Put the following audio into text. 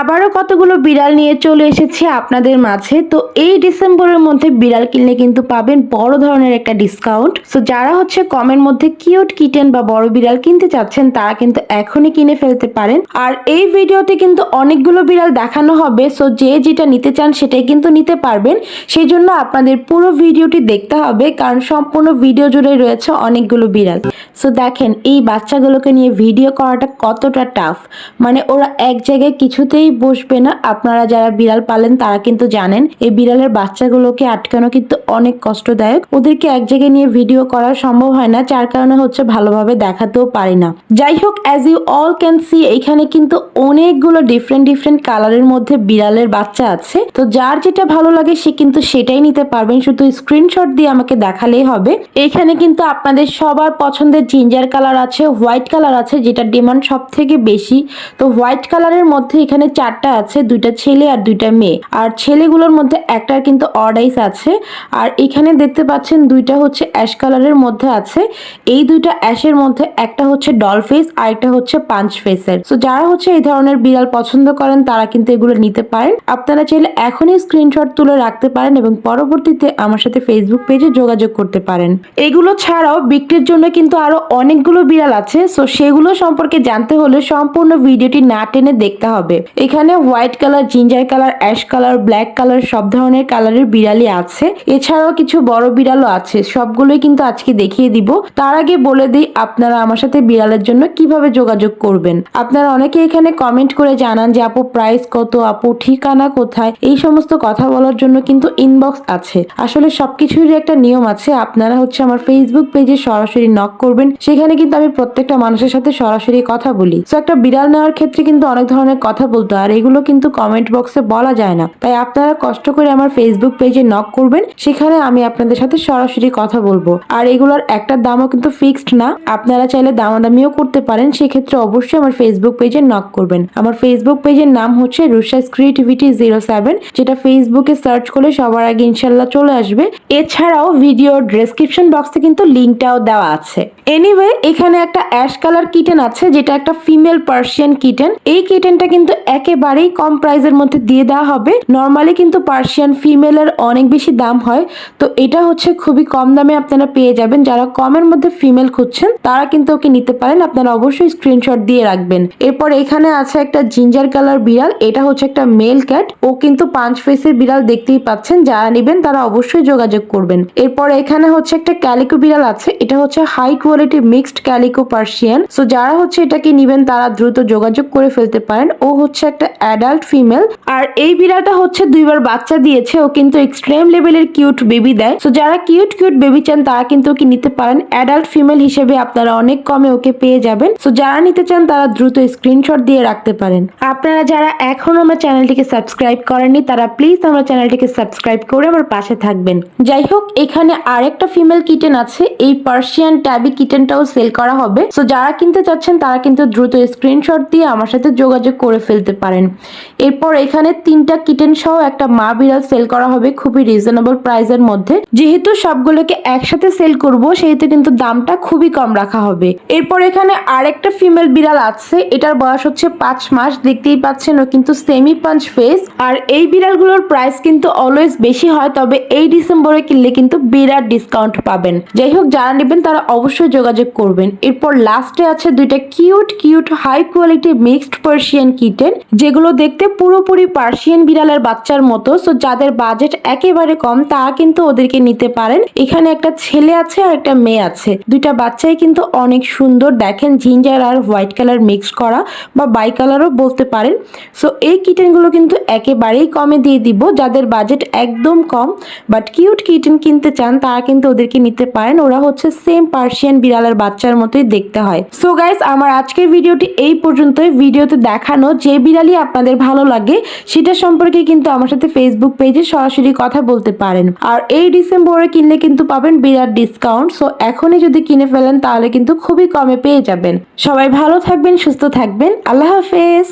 আবারও কতগুলো বিড়াল নিয়ে চলে এসেছি আপনাদের মাঝে। তো এই ডিসেম্বরের মধ্যে বিড়াল কিনলে কিন্তু পাবেন বড় ধরনের একটা ডিসকাউন্ট সো যারা হচ্ছে কমের মধ্যে কিউট কিটেন বা বড় বিড়াল কিনতে চাচ্ছেন, তারা কিন্তু এখনই কিনে ফেলতে পারেন। আর এই ভিডিওতে কিন্তু অনেকগুলো বিড়াল দেখানো হবে। সো যে যেটা নিতে চান সেটাই কিন্তু নিতে পারবেন। সেই জন্য আপনাদের পুরো ভিডিওটি দেখতে হবে, কারণ সম্পূর্ণ ভিডিও জুড়ে রয়েছে অনেকগুলো বিড়াল। সো দেখেন, এই বাচ্চাগুলোকে নিয়ে ভিডিও করাটা কতটা টাফ মানে ওরা এক জায়গায় কিছুতেই বসবে না। আপনারা যারা বিড়াল পালেন, তারা কিন্তু জানেন, এই বিড়ালের বাচ্চাগুলোকে আটকানো কিন্তু অনেক কষ্টদায়ক। ওদেরকে এক জায়গায় নিয়ে ভিডিও করা সম্ভব হয় না, যার কারণে হচ্ছে ভালোভাবে দেখাতেও পারি না। যাই হোক as you all can see এখানে কিন্তু অনেকগুলো ডিফারেন্ট ডিফারেন্ট কালারের মধ্যে বিড়ালের বাচ্চা আছে। তো যার যেটা ভালো লাগে, সে কিন্তু সেটাই নিতে পারবেন। শুধু স্ক্রিনশট দিয়ে আমাকে দেখালেই হবে। এখানে কিন্তু আপনাদের সবার পছন্দের জিঞ্জার কালার আছে হোয়াইট কালার আছে, যেটা ডিমান্ড সব থেকে বেশি। তো হোয়াইট কালারের মধ্যে এখানে চারটা আছে, দুইটা ছেলে আর দুইটা মেয়ে। আর ছেলেগুলোর মধ্যে একটার কিন্তু অর্ডাইস আছে। আর এখানে দেখতে পাচ্ছেন দুইটা হচ্ছে অ্যাশ কালারের মধ্যে আছে। এই দুইটা অ্যাশের মধ্যে একটা হচ্ছে ডল ফেস আর একটা হচ্ছে পাঁচ ফেসের তো যারা হচ্ছে এই ধরনের বিড়াল পছন্দ করেন, তারা কিন্তু এগুলো নিতে পারেন। আপনারা চাইলে এখনই স্ক্রিনশট তুলে রাখতে পারেন এবং পরবর্তীতে আমার সাথে ফেসবুক পেজে যোগাযোগ করতে পারেন। এগুলো ছাড়াও বিক্রির জন্য কিন্তু আরও অনেকগুলো বিড়াল আছে সো সেগুলো সম্পর্কে জানতে হলে সম্পূর্ণ ভিডিওটি না টেনে দেখতে হবে। এখানে white colour, ginger colour, ash colour, black colour, সব ধরনের কালারের বিড়ালই আছে। এছাড়াও কিছু বড় বিড়ালও আছে, সবগুলোই কিন্তু আজকে দেখিয়ে দিব। তার আগে বলে দিই, আপনারা আমার সাথে বিড়ালের জন্য কীভাবে যোগাযোগ করবেন? আপনারা অনেকে এখানে কমেন্ট করে জানান যে, আপু প্রাইস কত? আপু, ঠিকানা কোথায়? এই সমস্ত কথা বলার জন্য কিন্তু ইনবক্স আছে। আসলে সবকিছুরই একটা নিয়ম আছে, আপনারা হচ্ছে আমার ফেসবুক পেজে সরাসরি নক করবেন। সেখানে কিন্তু আমি প্রত্যেকটা মানুষের সাথে সরাসরি কথা বলি। তো একটা বিড়াল নেওয়ার ক্ষেত্রে কিন্তু অনেক ধরনের কথা বলতে, আর এগুলো কিন্তু কমেন্ট বক্সে বলা যায় না। তাই আপনারা কষ্ট করে আমার ফেসবুক পেজে নক করবেন, সেখানে আমি আপনাদের সাথে সরাসরি কথা বলব। আর এগুলোর একটা দামও কিন্তু ফিক্সড না, আপনারা চাইলে দামাদামিও করতে পারেন, সেক্ষেত্রে অবশ্যই আমার ফেসবুক পেজে নক করবেন। আমার ফেসবুক পেজের নাম হচ্ছে রুশাস ক্রিয়েটিভিটি জিরো সেভেন যেটা ফেসবুকে সার্চ করলে সবার আগে ইনশাল্লাহ চলে আসবে। এছাড়াও ভিডিওর ডেসক্রিপশন বক্সে কিন্তু লিঙ্কটাও দেওয়া আছে। এনিওয়ে এখানে একটা অ্যাশ কালার কিটেন আছে, যেটা একটা ফিমেল পার্সিয়ান কিটেন এই কিটেনটা কিন্তু একেবারেই কম প্রাইসের মধ্যে দিয়ে দেওয়া হবে। নর্মালি কিন্তু পার্সিয়ান ফিমেলের অনেক বেশি দাম হয়। তো এটা হচ্ছে খুবই কম দামে আপনারা পেয়ে যাবেন। যারা কমের মধ্যে ফিমেল খুঁজছেন, তারা কিন্তু ওকে নিতে পারেন। আপনারা অবশ্যই স্ক্রিনশট দিয়ে রাখবেন। এরপর এখানে আছে একটা জিঞ্জার কালার বিড়াল। এটা হচ্ছে একটা মেল ক্যাট ও কিন্তু পাঁচ ফেসের বিড়াল দেখতেই পাচ্ছেন। যারা নেবেন, তারা অবশ্যই যোগাযোগ করবেন। এরপর এখানে হচ্ছে একটা ক্যালিকো বিড়াল আছে। এটা হচ্ছে high quality mixed calico Persian so যারা হচ্ছে এটাকে নিবেন, তারা দ্রুত যোগাযোগ করে ফেলতে পারেন। ও হচ্ছে একটা অ্যাডাল্ট ফিমেল আর এই বিড়ালটা হচ্ছে দুইবার বাচ্চা দিয়েছে। ও কিন্তু এক্সট্রিম লেভেলের কিউট বেবি দেয়। সো যারা কিউট কিউট বেবি চান, তারা কিন্তু ওকে নিতে পারেন। অ্যাডাল্ট ফিমেল হিসেবে আপনারা অনেক কমে ওকে পেয়ে যাবেন। সো যারা নিতে চান, তারা দ্রুত স্ক্রিনশট দিয়ে রাখতে পারেন। আপনারা যারা এখনও আমার চ্যানেলটিকে সাবস্ক্রাইব করেননি, তারা প্লিজ আমার চ্যানেলটিকে সাবস্ক্রাইব করে আমার পাশে থাকবেন। যাই হোক, এখানে আরেকটা ফিমেল কিটেন আছে। এই পার্সিয়ান ট্যাবি কিটেনটাও সেল করা হবে। সো যারা কিনতে চাচ্ছেন, তারা কিন্তু দ্রুত স্ক্রিনশট দিয়ে আমার সাথে যোগাযোগ করে ফেলতে পারেন। এরপর এখানে তিনটা কিটেন সহ একটা মা বিড়াল সেল করা হবে খুবই রিজনেবল প্রাইসের মধ্যে। যেহেতু সবগুলোকে একসাথে সেল করব, সেহেতু কিন্তু দামটা খুবই কম রাখা হবে। এরপর এখানে আরেকটা ফিমেল বিড়াল আছে। এটার বয়স হচ্ছে পাঁচ মাস। দেখতেই পাচ্ছেন, ও কিন্তু সেমি পাঞ্চ ফেস আর এই বিড়ালগুলোর প্রাইস কিন্তু অলওয়েজ বেশি হয়, তবে এই ডিসেম্বরে কিনলে কিন্তু বিরাট ডিসকাউন্ট পাবেন। যাই হোক, যারা নেবেন, তারা অবশ্যই যোগাযোগ করবেন। এরপর লাস্টে আছে দুইটা cute cute high quality mixed Persian kitten যেগুলো দেখতে পুরোপুরি পার্সিয়ান বিড়ালের বাচ্চার মতো। সো যাদের বাজেট একেবারে কম, তারা কিন্তু ওদেরকে নিতে পারেন। এখানে একটা ছেলে আছে আর একটা মেয়ে আছে। দুইটা বাচ্চাই কিন্তু অনেক সুন্দর। দেখেন জিঞ্জার আর হোয়াইট কালার মিক্স করা বা বাই কালারও বলতে পারেন। সো এই কিটেনগুলো কিন্তু একেবারেই কমে দিয়ে দিব। যাদের বাজেট একদম কম বাট কিউট কিটেন কিনতে চান, তারা কিন্তু ওদেরকে নিতে পারেন। ওরা হচ্ছে সেম পার্সিয়ান বিড়ালের বাচ্চার মতোই দেখতে হয়। সো গাইস আমার আজকের ভিডিওটি এই পর্যন্তই। ভিডিওতে দেখানো যে বিড়ালই আপনাদের ভালো লাগে, সেটা সম্পর্কে কিন্তু আমার সাথে ফেসবুক পেজে সরাসরি কথা বলতে পারেন। আর এই ডিসেম্বরে কিনলে কিন্তু পাবেন বিরাট ডিসকাউন্ট সো এখনই যদি কিনে ফেলেন, তাহলে কিন্তু খুবই কমে পেয়ে যাবেন। সবাই ভালো থাকবেন, সুস্থ থাকবেন। আল্লাহ হাফেজ।